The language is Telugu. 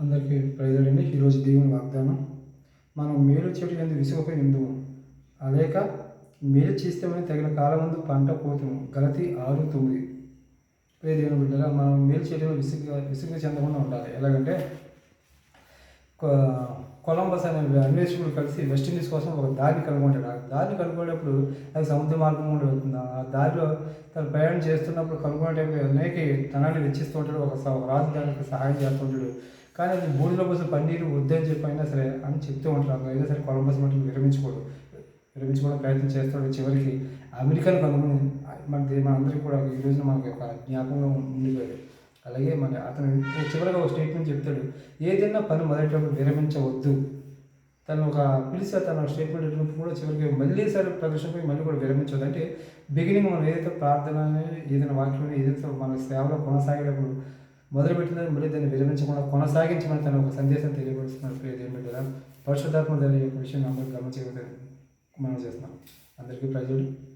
అందరికీ ప్రజలండి ఈరోజు దేవుని వాగ్దానం మనం మేలు చెడు ఎందు విసుగపై ఎందుము అలేక మేలు చేస్తామని తగిన కాలం ముందు పంట పోతాము గలతి ఆరు తొమ్మిది. దేవుని బిడ్డగా మనం మేలు చేయడం విసుగు విసుగు చెందకుండా ఉండాలి. ఎలాగంటే కొలంబస్ అనే అన్వేషకుడు కలిసి వెస్టిండీస్ కోసం ఒక దారిని కనుగొంటాడు ఆ దారిని కనుగొనేటప్పుడు అది సముద్ర మార్గం కూడా వెళ్తుంది? ఆ దారిలో తను ప్రయాణం చేస్తున్నప్పుడు కనుగొనేటప్పుడు అనేక ధనాన్ని వెచ్చిస్తూ ఉంటాడు. ఒక స- రాజు దానికి సహాయం చేస్తూ ఉంటాడు. కానీ అది బూడిలో కోసం పన్నీరు వద్దని చెప్పి అయినా సరే అని చెప్తూ ఉంటారు. అయినా సరే కొలంబస్ మటుకు విరమించుకోడు. విరమించుకోవడం ప్రయత్నం చేస్తాడు చివరికి. అమెరికాను కనుగొని మన దే- మనందరికీ కూడా ఈ రోజున మనకి ఒక జ్ఞాపకంగా ఉండిపోయాడు అలాగే మన అతను చివరిగా ఒక స్టేట్మెంట్ చెప్తాడు. ఏదైనా పని మొదలెటప్పుడు విరమించవద్దు. తను ఒక పిలిచి తన స్టేట్మెంట్ ఇచ్చినప్పుడు కూడా చివరికి మళ్ళీ సరే ప్రదర్శనపై మళ్ళీ కూడా విరమించదు అంటే బిగినింగ్ మనం ఏదైతే ప్రార్థన అనేది, ఏదైనా వాక్యం అనేది, ఏదైతే మన సేవలో కొనసాగేటప్పుడు మొదలుపెట్టిందని మళ్ళీ దాన్ని విరమించకుండా కొనసాగించమని తన ఒక సందేశం తెలియపరుస్తున్నారు. ప్రియ దేవుని పరిశుద్ధాత్మ దాని యొక్క విషయం అందరూ గమనించగలిగితే మనం చేస్తున్నాం. అందరికీ ప్రజలు